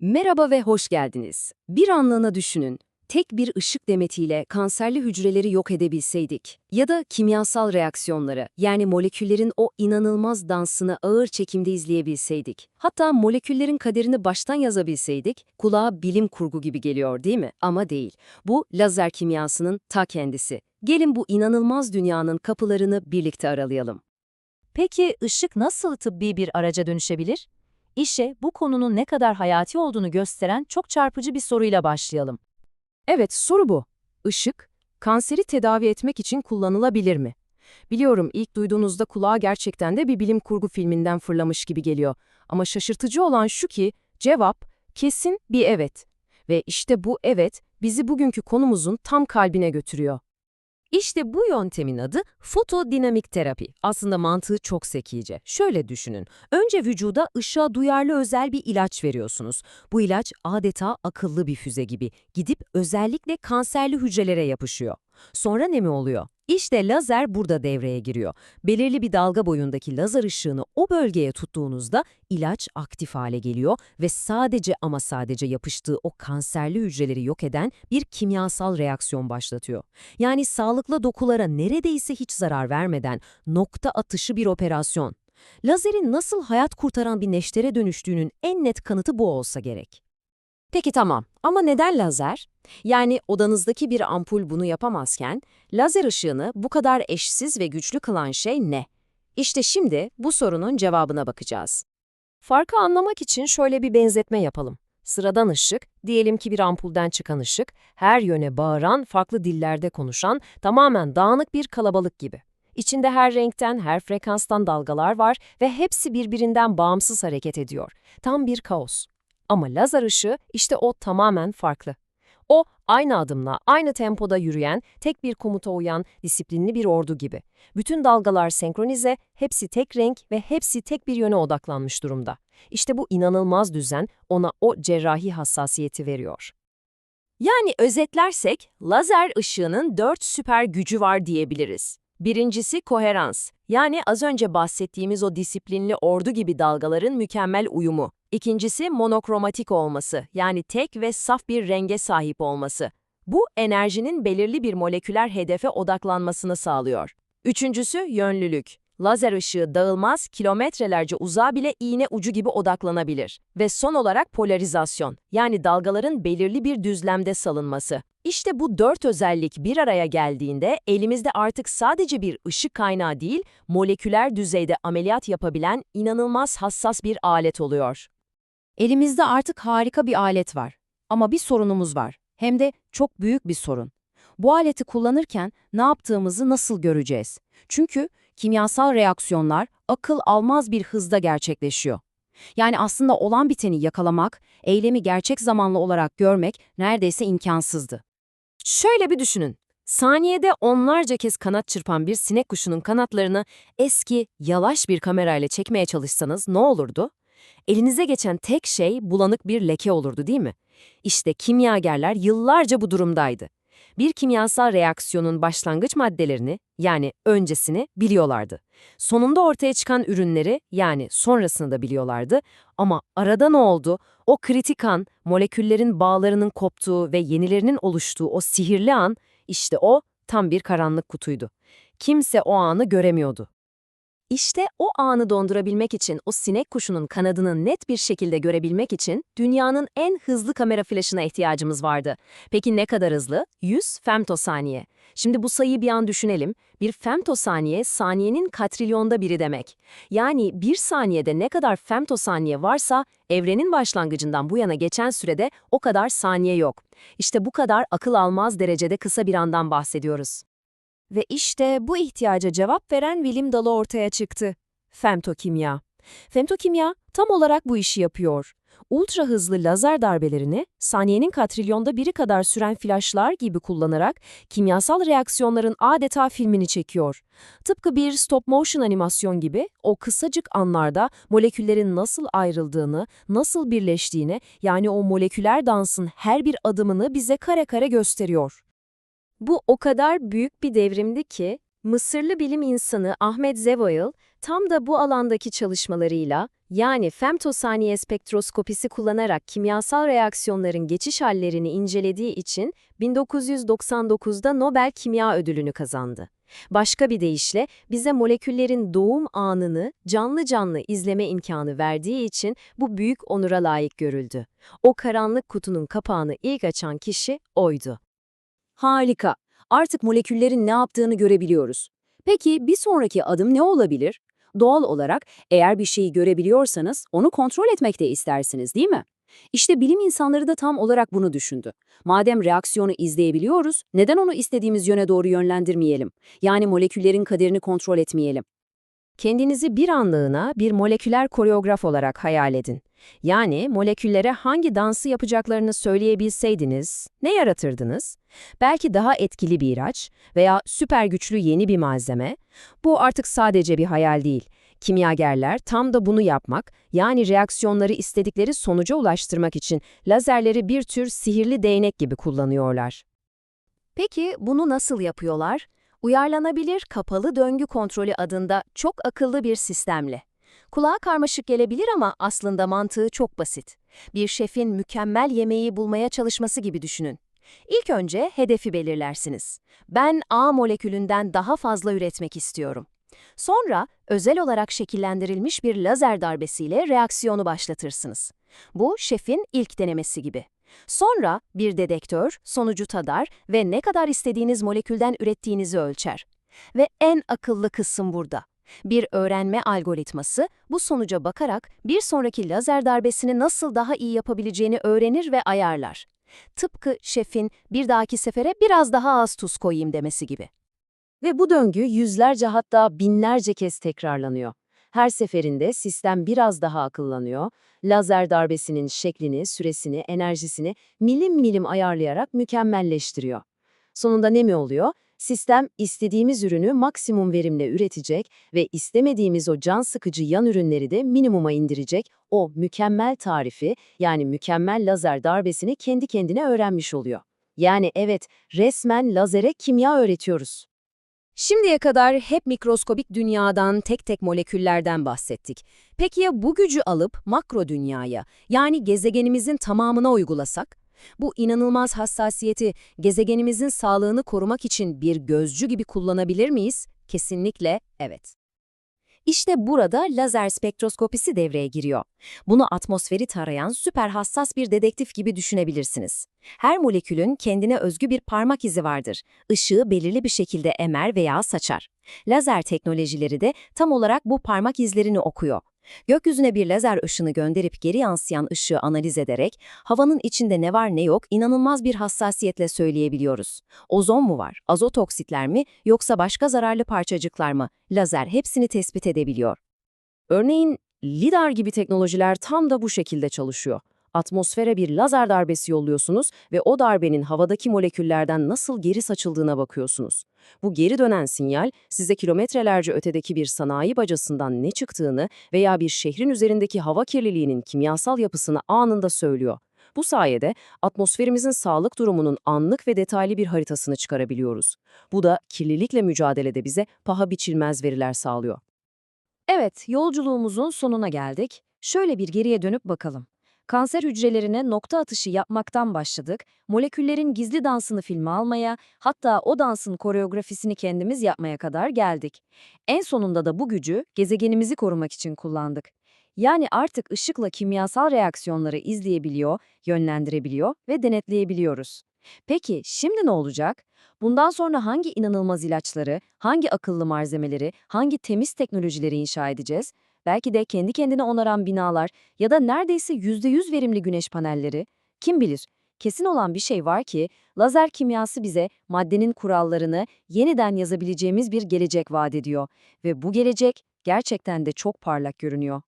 Merhaba ve hoş geldiniz. Bir anlığına düşünün. Tek bir ışık demetiyle kanserli hücreleri yok edebilseydik ya da kimyasal reaksiyonları yani moleküllerin o inanılmaz dansını ağır çekimde izleyebilseydik. Hatta moleküllerin kaderini baştan yazabilseydik kulağa bilim kurgu gibi geliyor değil mi? Ama değil. Bu lazer kimyasının ta kendisi. Gelin bu inanılmaz dünyanın kapılarını birlikte aralayalım. Peki ışık nasıl tıbbi bir araca dönüşebilir? İşe bu konunun ne kadar hayati olduğunu gösteren çok çarpıcı bir soruyla başlayalım. Evet, soru bu. Işık, kanseri tedavi etmek için kullanılabilir mi? Biliyorum ilk duyduğunuzda kulağa gerçekten de bir bilim kurgu filminden fırlamış gibi geliyor. Ama şaşırtıcı olan şu ki, cevap kesin bir evet. Ve işte bu evet bizi bugünkü konumuzun tam kalbine götürüyor. İşte bu yöntemin adı fotodinamik terapi. Aslında mantığı çok zekice. Şöyle düşünün. Önce vücuda ışığa duyarlı özel bir ilaç veriyorsunuz. Bu ilaç adeta akıllı bir füze gibi. Gidip özellikle kanserli hücrelere yapışıyor. Sonra ne mi oluyor? İşte lazer burada devreye giriyor. Belirli bir dalga boyundaki lazer ışığını o bölgeye tuttuğunuzda ilaç aktif hale geliyor ve sadece ama sadece yapıştığı o kanserli hücreleri yok eden bir kimyasal reaksiyon başlatıyor. Yani sağlıklı dokulara neredeyse hiç zarar vermeden nokta atışı bir operasyon. Lazerin nasıl hayat kurtaran bir neştere dönüştüğünün en net kanıtı bu olsa gerek. Peki tamam ama neden lazer? Yani odanızdaki bir ampul bunu yapamazken, lazer ışığını bu kadar eşsiz ve güçlü kılan şey ne? İşte şimdi bu sorunun cevabına bakacağız. Farkı anlamak için şöyle bir benzetme yapalım. Sıradan ışık, diyelim ki bir ampulden çıkan ışık, her yöne bağıran, farklı dillerde konuşan, tamamen dağınık bir kalabalık gibi. İçinde her renkten, her frekanstan dalgalar var ve hepsi birbirinden bağımsız hareket ediyor. Tam bir kaos. Ama lazer ışığı işte o tamamen farklı. O aynı adımla, aynı tempoda yürüyen, tek bir komuta uyan, disiplinli bir ordu gibi. Bütün dalgalar senkronize, hepsi tek renk ve hepsi tek bir yöne odaklanmış durumda. İşte bu inanılmaz düzen ona o cerrahi hassasiyeti veriyor. Yani özetlersek, lazer ışığının dört süper gücü var diyebiliriz. Birincisi koherans, yani az önce bahsettiğimiz o disiplinli ordu gibi dalgaların mükemmel uyumu. İkincisi monokromatik olması, yani tek ve saf bir renge sahip olması. Bu, enerjinin belirli bir moleküler hedefe odaklanmasını sağlıyor. Üçüncüsü yönlülük. Lazer ışığı dağılmaz, kilometrelerce uzağa bile iğne ucu gibi odaklanabilir. Ve son olarak polarizasyon, yani dalgaların belirli bir düzlemde salınması. İşte bu dört özellik bir araya geldiğinde elimizde artık sadece bir ışık kaynağı değil, moleküler düzeyde ameliyat yapabilen inanılmaz hassas bir alet oluyor. Elimizde artık harika bir alet var. Ama bir sorunumuz var. Hem de çok büyük bir sorun. Bu aleti kullanırken ne yaptığımızı nasıl göreceğiz? Çünkü kimyasal reaksiyonlar akıl almaz bir hızda gerçekleşiyor. Yani aslında olan biteni yakalamak, eylemi gerçek zamanlı olarak görmek neredeyse imkansızdı. Şöyle bir düşünün. Saniyede onlarca kez kanat çırpan bir sinek kuşunun kanatlarını eski, yavaş bir kamerayla çekmeye çalışsanız ne olurdu? Elinize geçen tek şey bulanık bir leke olurdu değil mi? İşte kimyagerler yıllarca bu durumdaydı. Bir kimyasal reaksiyonun başlangıç maddelerini, yani öncesini biliyorlardı. Sonunda ortaya çıkan ürünleri, yani sonrasını da biliyorlardı. Ama arada ne oldu? O kritik an, moleküllerin bağlarının koptuğu ve yenilerinin oluştuğu o sihirli an, işte o tam bir karanlık kutuydu. Kimse o anı göremiyordu. İşte o anı dondurabilmek için, o sinek kuşunun kanadını net bir şekilde görebilmek için dünyanın en hızlı kamera flaşına ihtiyacımız vardı. Peki ne kadar hızlı? 100 femtosaniye. Şimdi bu sayıyı bir an düşünelim. Bir femtosaniye saniyenin katrilyonda biri demek. Yani bir saniyede ne kadar femtosaniye varsa evrenin başlangıcından bu yana geçen sürede o kadar saniye yok. İşte bu kadar akıl almaz derecede kısa bir andan bahsediyoruz. Ve işte bu ihtiyaca cevap veren bilim dalı ortaya çıktı. Femtokimya. Femtokimya tam olarak bu işi yapıyor. Ultra hızlı lazer darbelerini saniyenin katrilyonda biri kadar süren flaşlar gibi kullanarak kimyasal reaksiyonların adeta filmini çekiyor. Tıpkı bir stop motion animasyon gibi o kısacık anlarda moleküllerin nasıl ayrıldığını, nasıl birleştiğini yani o moleküler dansın her bir adımını bize kare kare gösteriyor. Bu o kadar büyük bir devrimdi ki, Mısırlı bilim insanı Ahmet Zevail tam da bu alandaki çalışmalarıyla Yani femtosaniye spektroskopisi kullanarak kimyasal reaksiyonların geçiş hallerini incelediği için 1999'da Nobel Kimya Ödülünü kazandı. Başka bir deyişle bize moleküllerin doğum anını canlı canlı izleme imkanı verdiği için bu büyük onura layık görüldü. O karanlık kutunun kapağını ilk açan kişi oydu. Harika. Artık moleküllerin ne yaptığını görebiliyoruz. Peki bir sonraki adım ne olabilir? Doğal olarak eğer bir şeyi görebiliyorsanız onu kontrol etmek de istersiniz değil mi? İşte bilim insanları da tam olarak bunu düşündü. Madem reaksiyonu izleyebiliyoruz, neden onu istediğimiz yöne doğru yönlendirmeyelim? Yani moleküllerin kaderini kontrol etmeyelim. Kendinizi bir anlığına bir moleküler koreograf olarak hayal edin. Yani moleküllere hangi dansı yapacaklarını söyleyebilseydiniz, ne yaratırdınız? Belki daha etkili bir ilaç veya süper güçlü yeni bir malzeme. Bu artık sadece bir hayal değil. Kimyagerler tam da bunu yapmak, yani reaksiyonları istedikleri sonuca ulaştırmak için lazerleri bir tür sihirli değnek gibi kullanıyorlar. Peki bunu nasıl yapıyorlar? Uyarlanabilir kapalı döngü kontrolü adında çok akıllı bir sistemle. Kulağa karmaşık gelebilir ama aslında mantığı çok basit. Bir şefin mükemmel yemeği bulmaya çalışması gibi düşünün. İlk önce hedefi belirlersiniz. Ben A molekülünden daha fazla üretmek istiyorum. Sonra özel olarak şekillendirilmiş bir lazer darbesiyle reaksiyonu başlatırsınız. Bu şefin ilk denemesi gibi. Sonra bir dedektör sonucu tadar ve ne kadar istediğiniz molekülden ürettiğinizi ölçer. Ve en akıllı kısım burada. Bir öğrenme algoritması bu sonuca bakarak bir sonraki lazer darbesini nasıl daha iyi yapabileceğini öğrenir ve ayarlar. Tıpkı şefin bir dahaki sefere biraz daha az tuz koyayım demesi gibi. Ve bu döngü yüzlerce hatta binlerce kez tekrarlanıyor. Her seferinde sistem biraz daha akıllanıyor, lazer darbesinin şeklini, süresini, enerjisini milim milim ayarlayarak mükemmelleştiriyor. Sonunda ne mi oluyor? Sistem istediğimiz ürünü maksimum verimle üretecek ve istemediğimiz o can sıkıcı yan ürünleri de minimuma indirecek o mükemmel tarifi yani mükemmel lazer darbesini kendi kendine öğrenmiş oluyor. Yani evet resmen lazere kimya öğretiyoruz. Şimdiye kadar hep mikroskobik dünyadan, tek tek moleküllerden bahsettik. Peki ya bu gücü alıp makro dünyaya, yani gezegenimizin tamamına uygulasak? Bu inanılmaz hassasiyeti gezegenimizin sağlığını korumak için bir gözcü gibi kullanabilir miyiz? Kesinlikle evet. İşte burada lazer spektroskopisi devreye giriyor. Bunu atmosferi tarayan süper hassas bir dedektif gibi düşünebilirsiniz. Her molekülün kendine özgü bir parmak izi vardır. Işığı belirli bir şekilde emer veya saçar. Lazer teknolojileri de tam olarak bu parmak izlerini okuyor. Gökyüzüne bir lazer ışını gönderip geri yansıyan ışığı analiz ederek havanın içinde ne var ne yok inanılmaz bir hassasiyetle söyleyebiliyoruz. Ozon mu var, azot oksitler mi yoksa başka zararlı parçacıklar mı? Lazer hepsini tespit edebiliyor. Örneğin LIDAR gibi teknolojiler tam da bu şekilde çalışıyor. Atmosfere bir lazer darbesi yolluyorsunuz ve o darbenin havadaki moleküllerden nasıl geri saçıldığına bakıyorsunuz. Bu geri dönen sinyal size kilometrelerce ötedeki bir sanayi bacasından ne çıktığını veya bir şehrin üzerindeki hava kirliliğinin kimyasal yapısını anında söylüyor. Bu sayede atmosferimizin sağlık durumunun anlık ve detaylı bir haritasını çıkarabiliyoruz. Bu da kirlilikle mücadelede bize paha biçilmez veriler sağlıyor. Evet, yolculuğumuzun sonuna geldik. Şöyle bir geriye dönüp bakalım. Kanser hücrelerine nokta atışı yapmaktan başladık, moleküllerin gizli dansını filme almaya, hatta o dansın koreografisini kendimiz yapmaya kadar geldik. En sonunda da bu gücü gezegenimizi korumak için kullandık. Yani artık ışıkla kimyasal reaksiyonları izleyebiliyor, yönlendirebiliyor ve denetleyebiliyoruz. Peki şimdi ne olacak? Bundan sonra hangi inanılmaz ilaçları, hangi akıllı malzemeleri, hangi temiz teknolojileri inşa edeceğiz? Belki de kendi kendine onaran binalar ya da neredeyse %100 verimli güneş panelleri. Kim bilir? Kesin olan bir şey var ki, lazer kimyası bize maddenin kurallarını yeniden yazabileceğimiz bir gelecek vaat ediyor. Ve bu gelecek gerçekten de çok parlak görünüyor.